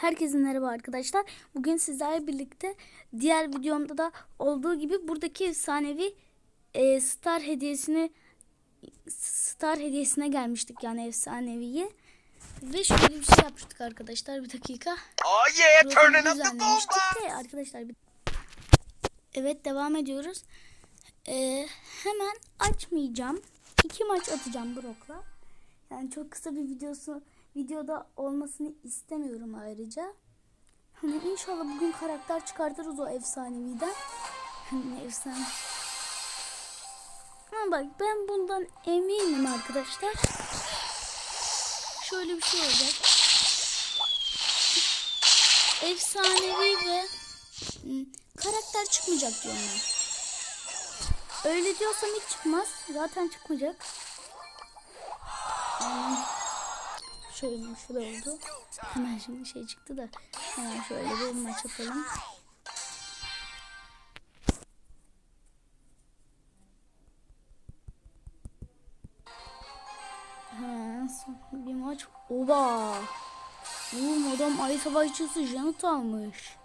Herkese merhaba arkadaşlar. Bugün sizlerle birlikte diğer videomda da olduğu gibi buradaki efsanevi e, star hediyesini star hediyesine gelmiştik yani efsaneviye. Ve şöyle bir şey yapmıştık arkadaşlar. Bir dakika. Oh yeah, turning up the bomba. arkadaşlar. Bir... Evet devam ediyoruz. Ee, hemen açmayacağım. İki maç atacağım Brock'la. Yani çok kısa bir videosu videoda olmasını istemiyorum ayrıca. Hani inşallah bugün karakter çıkartırız o efsaneviden. Hani efsane. Ama bak ben bundan eminim arkadaşlar. Şöyle bir şey olacak. Efsanevi ve karakter çıkmayacak diyorum ben. Öyle diyorsam hiç çıkmaz. Zaten çıkmayacak. Hmm, Şöyle şöyle oldu. Hemen şimdi şey çıktı da hemen şöyle bir maç atalım. Hemen son bir maç. Oba! Oğlum adam ay savaşçısı janıt almış.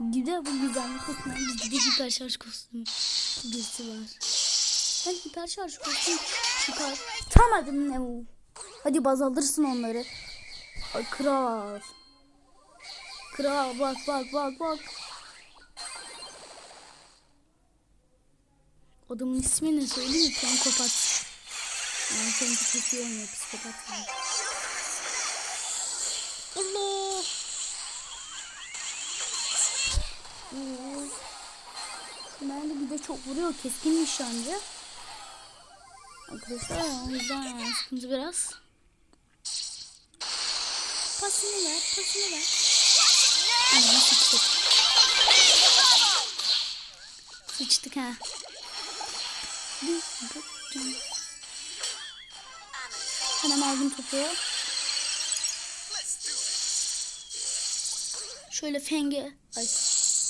De bu güzellik kostümü. Bizde de hiper şarj kostümü. Birisi var. Ben hiper şarj kostümü çıkartamadım ne bu? Hadi baz alırsın onları. Ay kral. Kral bak bak bak bak. Adamın ismi ne söyleyeyim mi? Psikopat. Yani seninki çok iyi oynuyor psikopat. Allah. Oo. Ben de bir de çok vuruyor. Keskin nişancı. Arkadaşlar o yüzden yani sıkıntı biraz. Pasını ver, pasını ver. Anam sıçtık. Sıçtık ha. Hemen aldım topu. Şöyle fenge. Ay.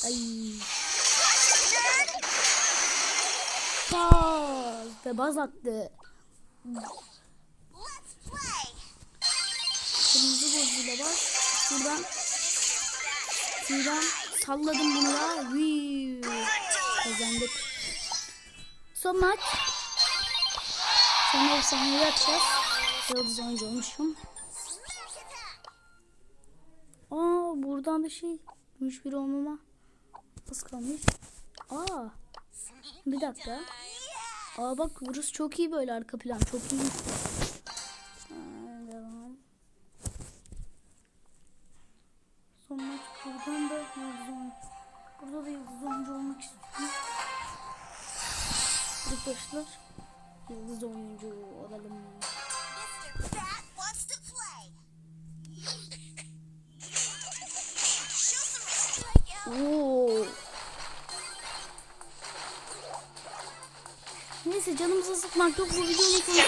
Ay. Baz. Ve baz attı. Kırmızı bozuyla bak. Şuradan. Şuradan salladım bunu da. Kazandık. Son maç. Sonra efsaneyi yapacağız. Yıldız oyuncu olmuşum. Aa buradan da şey. Gümüş bir olmama. Az kalmış. Aa. Bir dakika. Aa bak burası çok iyi böyle arka plan. Çok iyi. Son maç buradan da yıldız. Burada da yıldız oyuncu olmak istiyorum. Arkadaşlar yıldız oyuncu olalım. Mr. Neyse canımızı sıkmak yok bu videonun konusu.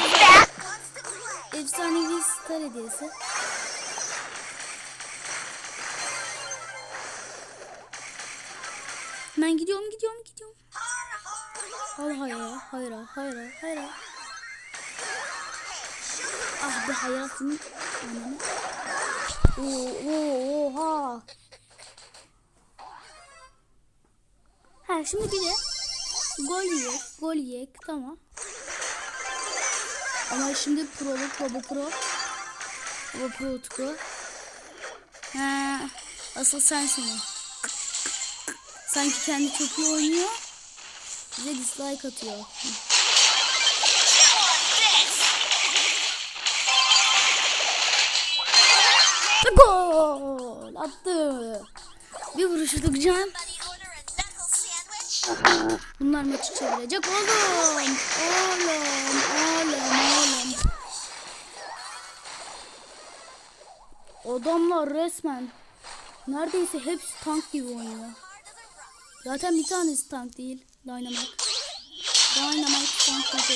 Efsanevi star hediyesi. Ben gidiyorum gidiyorum gidiyorum. Hayır hayır hayır hayır hayır. Ah be hayatım. Ananı. Oo, oo, oha. Ha şimdi bir de gol yiyek, gol yiyek tamam. Ama şimdi proluk baba pro. Baba pro Utku. Ha, asıl sensin o. Sanki kendi çok iyi oynuyor. Bize dislike atıyor. Gol attı. Bir vuruş tutacağım. Bunlar maçı çevirecek oğlum. Oğlum, oğlum, oğlum. Adamlar resmen neredeyse hepsi tank gibi oynuyor. Zaten bir tanesi tank değil. Dynamite. Dynamite tank oraya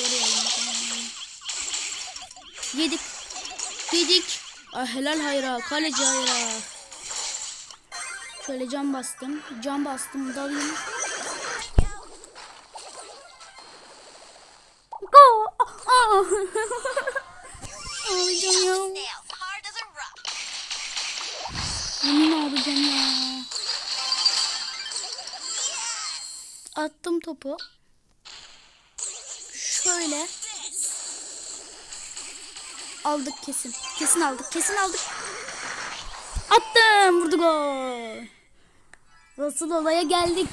Yedik. Yedik. Ay helal hayra. Kaleci hayra. Şöyle cam bastım. Cam bastım. Dalayım. Ağlayacağım ya. Nails hard as a rock. Bunu ne yapacağım ya? Attım topu. Şöyle. Aldık kesin. Kesin aldık. Kesin aldık. Attım. Vurdu gol. Asıl olaya geldik.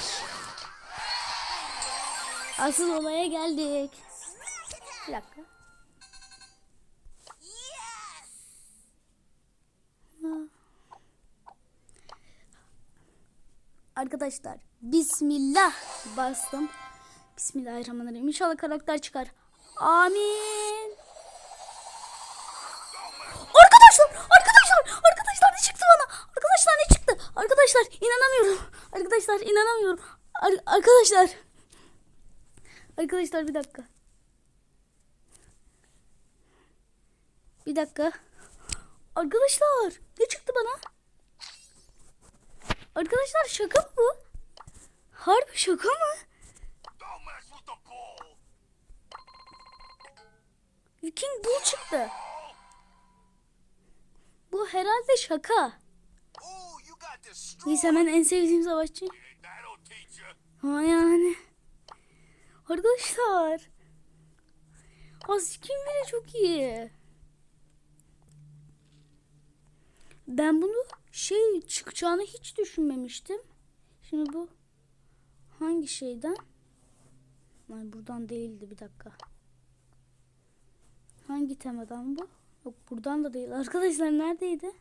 Asıl olaya geldik. Bir dakika. Arkadaşlar Bismillah bastım. Bismillahirrahmanirrahim. İnşallah karakter çıkar. Amin. Arkadaşlar, arkadaşlar, arkadaşlar ne çıktı bana? Arkadaşlar ne çıktı? Arkadaşlar inanamıyorum. Arkadaşlar inanamıyorum. Ar- arkadaşlar. Arkadaşlar bir dakika. Bir dakika. Arkadaşlar ne çıktı bana? Arkadaşlar şaka mı bu? Harbi şaka mı? Viking Bull çıktı. Bu herhalde şaka. Neyse hemen en sevdiğim savaşçı. Ama yani. Arkadaşlar. Haskim bile çok iyi. Ben bunu şey çıkacağını hiç düşünmemiştim. Şimdi bu hangi şeyden? Ay buradan değildi bir dakika. Hangi temadan bu? Yok buradan da değil. Arkadaşlar neredeydi?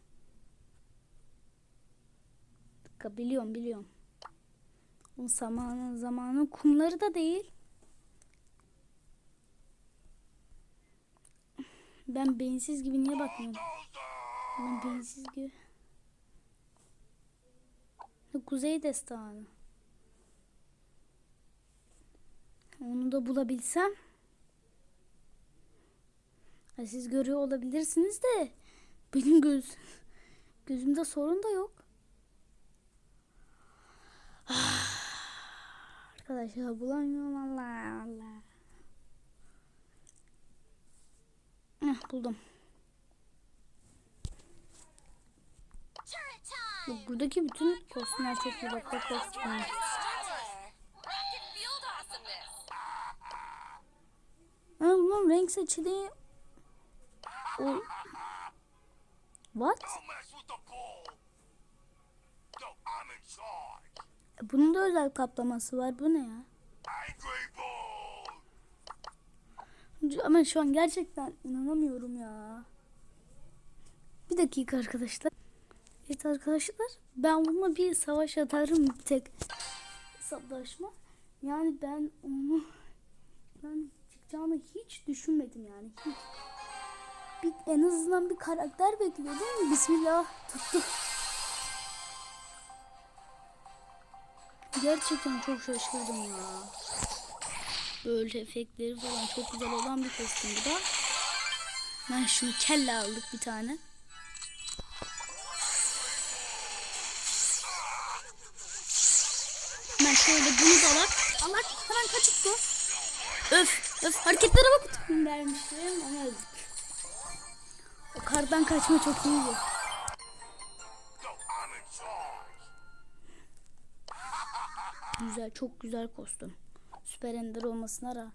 Bir dakika biliyorum biliyorum. O zamanın zamanın kumları da değil. Ben beyinsiz gibi niye bakmıyorum? Ben beyinsiz gibi. Kuzey destanı. Onu da bulabilsem. Siz görüyor olabilirsiniz de benim göz gözümde sorun da yok. Arkadaşlar bulamıyorum Allah Allah. Heh, buldum. Bak, buradaki bütün kostümler çok iyi. Bak bak awesomeness! Ha, bunun renk seçeneği o What? Bunun da özel kaplaması var. Bu ne ya? Ama şu an gerçekten inanamıyorum ya. Bir dakika arkadaşlar. Evet arkadaşlar ben bununla bir savaş atarım bir tek hesaplaşma. Yani ben onu ben çıkacağını hiç düşünmedim yani. Hiç. Bir, en azından bir karakter bekliyordum. Bismillah tuttu. Gerçekten çok şaşırdım ya. Böyle efektleri falan çok güzel olan bir kostüm bu da. Ben şunu kelle aldık bir tane. Şöyle bunu da alak. Alak hemen kaçıp bu. Öf öf hareketlere bak. Vermiştim ama öldük. O kardan kaçma çok iyiydi. Güzel çok güzel kostüm. Süper Ender olmasına ra-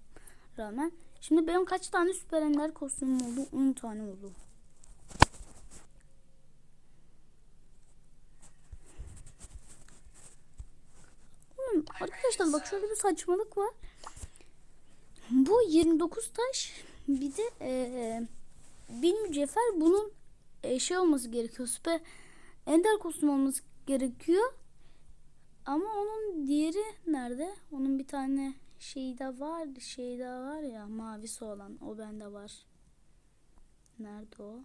rağmen. Şimdi benim kaç tane Süper Ender kostümüm oldu? 10 tane oldu. Arkadaşlar bak şöyle bir saçmalık var. Bu 29 taş bir de eee bir mücevher bunun eee, şey olması gerekiyor. Süper Ender kostüm olması gerekiyor. Ama onun diğeri nerede? Onun bir tane şey de var, şey de var ya mavisi olan. O bende var. Nerede o?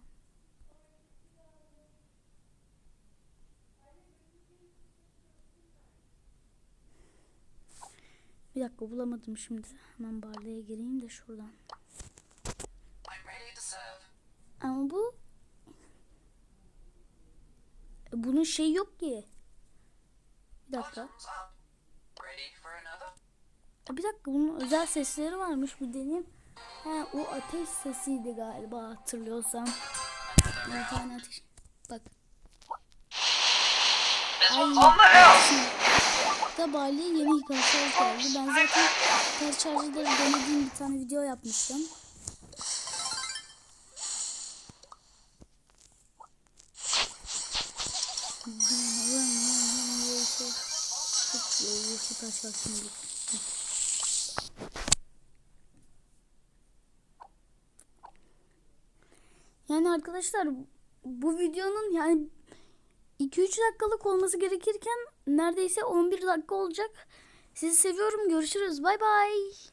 Bir dakika bulamadım şimdi. Hemen barlaya gireyim de şuradan. Ama bu E, bunun şey yok ki. Bir dakika. E, Bir dakika bunun özel sesleri varmış bir deneyim. He o ateş sesiydi galiba hatırlıyorsam. Bir tane ateş. Bak. Ay. Da Bali yeni hiperşarj geldi. Ben zaten hiperşarjı da denediğim bir tane video yapmıştım. Yani arkadaşlar bu videonun yani 2-3 dakikalık olması gerekirken neredeyse 11 dakika olacak. Sizi seviyorum. Görüşürüz. Bay bay.